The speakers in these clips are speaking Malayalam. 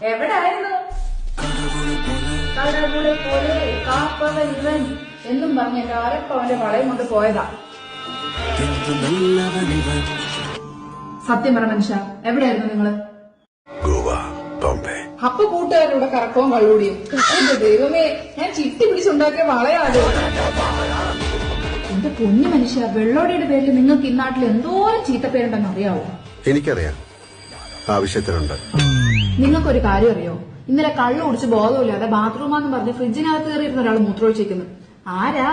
എവിടായിരുന്നു? കടവുളെ പോലെ കാപ്പവൻ ഇവൻ എന്നും പറഞ്ഞ് എന്റെ അരപ്പവന്റെ വളയും കൊണ്ട് പോയതാ. സത്യം പറ മനുഷ്യ എവിടെയായിരുന്നു നിങ്ങൾ? ഗോവ ബോംബെ. അപ്പൊ കൂട്ടുകാരുടെ കറക്കവും കള്ളൂടിയും. എന്റെ ദൈവമേ ഞാൻ ചിട്ടി പിടിച്ചുണ്ടാക്കിയ വളയാലോ. എന്റെ പൊന്നു മനുഷ്യ വെള്ളോടിയുടെ പേരിൽ നിങ്ങൾക്ക് ഇന്നാട്ടിൽ എന്തോരം ചീത്തപ്പേരുണ്ടെന്ന് അറിയാവോ? എനിക്കറിയാം. ആവശ്യത്തിനുണ്ട്. നിങ്ങൾക്കൊരു കാര്യം അറിയോ? ഇന്നലെ കള്ളു കുടിച്ച് ബോധമില്ലാതെ ബാത്റൂമാന്ന് പറഞ്ഞ് ഫ്രിഡ്ജിനകത്ത് കയറിയിരുന്ന ഒരാൾ മൂത്രമൊഴിച്ചിരിക്കുന്നു ആരാ?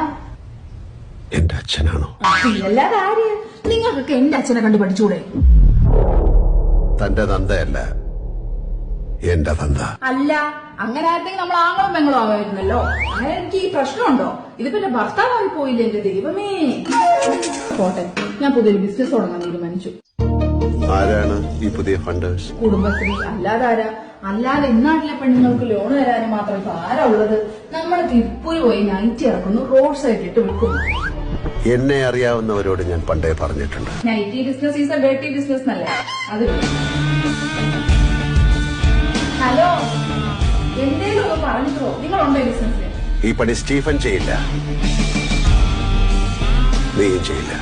എന്റെ അച്ഛനാണോ? അല്ലാതെ ആര് നിങ്ങൾക്കൊക്കെ എന്റെ അച്ഛനെ കണ്ടു പഠിച്ചൂടെ? തന്റെ തന്തയല്ല എന്റെ തന്ത. അല്ല അങ്ങനെ ആയിരുന്നെങ്കിൽ നമ്മൾ ആങ്ങളും പെങ്ങളും ആവായിരുന്നല്ലോ. അങ്ങനെ എനിക്ക് ഈ പ്രശ്നമുണ്ടോ? ഇതിപ്പോ എന്റെ ഭർത്താവായി പോയില്ല എന്റെ ദൈവമേ? പോട്ടെ ഞാൻ പുതിയൊരു ബിസിനസ് തുടങ്ങാൻ തീരുമാനിച്ചു. ആരാണ് ഈ പുതിയ ഫണ്ടേഴ്സ്? കുടുംബശ്രീ. അല്ലാതെ ആരാ അല്ലാതെ ഇന്നാട്ടിലെ പെണ്ണുങ്ങൾക്ക് ലോൺ തരാനും മാത്രം ഇപ്പൊ ആരാ ഉള്ളത്? നമ്മൾ തിരുപ്പൂര് പോയി നൈറ്റ് ഇറക്കുന്നു റോഡ് സൈഡിൽ ഇട്ട് വിൽക്കുന്നു. എന്നെ അറിയാവുന്നവരോട് ഞാൻ പണ്ടേ പറഞ്ഞിട്ടുണ്ട്. Nighty business is a dirty business അല്ലേ അത് ഹലോ എന്തേലും ഒന്ന് പറഞ്ഞിട്ടോ നിങ്ങളുണ്ടോ ബിസിനസ് ഈ പണി സ്റ്റീഫൻ ചെയ്യില്ല. നീയും ചെയ്യില്ല.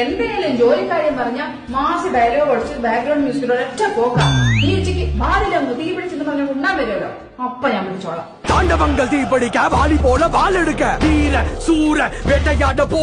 എന്തെങ്കിലും ജോലിക്കാര്യം പറഞ്ഞ മാസ ഡയലോഗ് അടിച്ച് ബാക്ക്ഗ്രൗണ്ട് മ്യൂസിക്കിൽ ഒരൊറ്റ പോക്കാം ഈ ഉച്ചയ്ക്ക് വാലിലൊന്ന് തീ പിടിച്ചെന്ന് പറഞ്ഞ ഉണ്ണാൻ വരുമല്ലോ അപ്പൊ ഞാൻ പിടിച്ചോളാം தாண்டவங்கள் தீபடிக்க வாலி போல வால் எடுக்க வீர சூர வேட்டையாட போ